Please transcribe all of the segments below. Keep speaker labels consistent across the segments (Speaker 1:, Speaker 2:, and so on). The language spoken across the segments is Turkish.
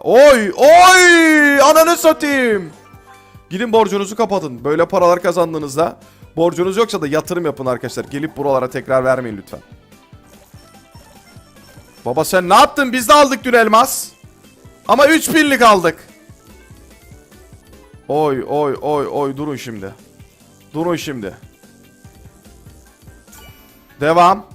Speaker 1: Oy oy ananı satayım. Gidin borcunuzu kapatın. Böyle paralar kazandığınızda borcunuz yoksa da yatırım yapın arkadaşlar. Gelip buralara tekrar vermeyin lütfen. Baba sen ne yaptın? Biz de aldık dün elmas. Ama 3 binlik aldık. Oy oy oy oy durun şimdi. Durun şimdi. Devam.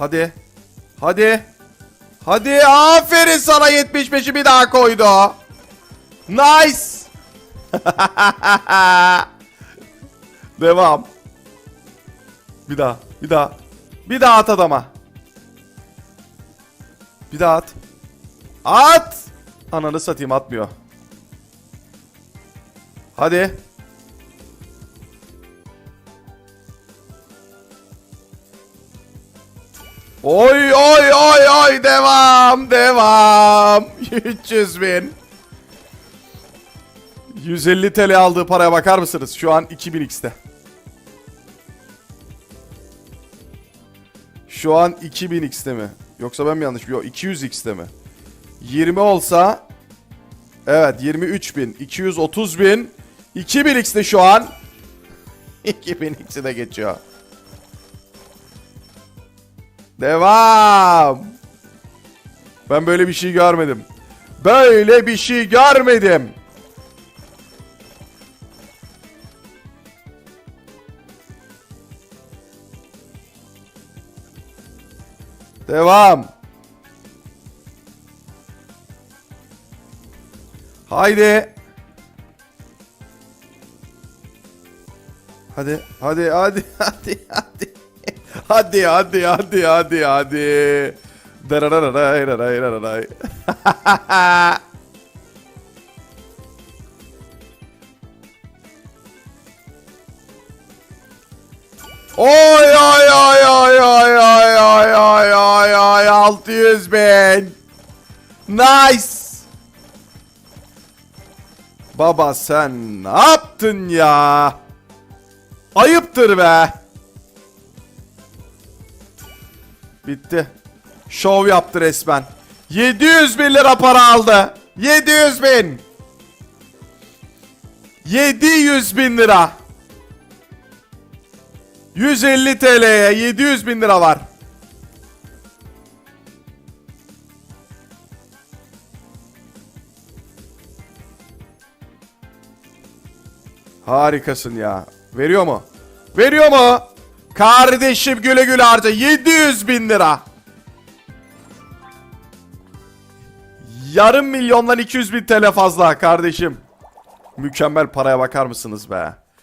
Speaker 1: Hadi. Hadi. Hadi aferin sana 75'i bir daha koydu. Nice. Devam. Bir daha. Bir daha. Bir daha at adama. Bir daha at. At. Ananı satayım atmıyor. Hadi. Oy oy oy oy devam devam 300 bin 150 TL aldığı paraya bakar mısınız? Şu an 2000x'te. Şu an 2000x'te mi? Yoksa ben mi yanlış? Yok 200x'te mi? 20 olsa Evet 23 bin 230 bin 2000x'te şu an 2000x'i de geçiyor. Devam. Ben böyle bir şey görmedim. Böyle bir şey görmedim. Devam. Haydi. Hadi, hadi, hadi, hadi, hadi. Hadi, hadi, hadi, hadi, hadi. Dararararay, raray, raray. Oy oy oy oy oy oy oy oy oy oy 600 bin. Nice. Baba sen ne yaptın ya? Ayıptır be. Bitti. Şov yaptı resmen. 700 bin lira para aldı. 700 bin. 700 bin lira. 150 TL'ye 700 bin lira var. Harikasın ya. Veriyor mu? Veriyor mu? Kardeşim güle güle harca. 700 bin lira. Yarım milyondan 200 bin TL fazla kardeşim. Mükemmel paraya bakar mısınız be?